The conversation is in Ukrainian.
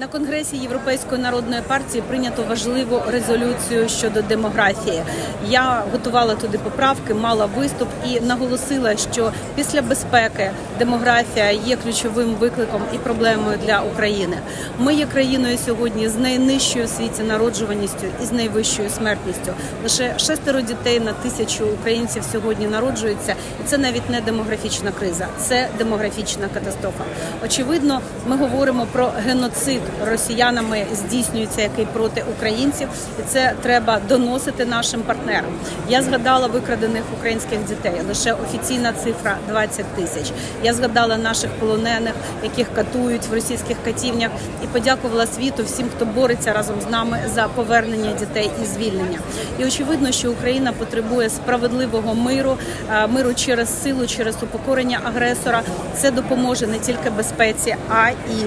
На конгресі Європейської народної партії прийнято важливу резолюцію щодо демографії. Я готувала туди поправки, мала виступ і наголосила, що після безпеки демографія є ключовим викликом і проблемою для України. Ми є країною сьогодні з найнижчою в світі народжуваністю і з найвищою смертністю. Лише шестеро дітей на тисячу українців сьогодні народжується, і це навіть не демографічна криза, це демографічна катастрофа. Очевидно, ми говоримо про геноцид росіянами здійснюється, який проти українців, і це треба доносити нашим партнерам. Я згадала викрадених українських дітей. Лише офіційна цифра 20 тисяч. Я згадала наших полонених, яких катують в російських катівнях, і подякувала світу всім, хто бореться разом з нами за повернення дітей і звільнення. І очевидно, що Україна потребує справедливого миру, е, миру через силу, через упокорення агресора. Це допоможе не тільки безпеці, а і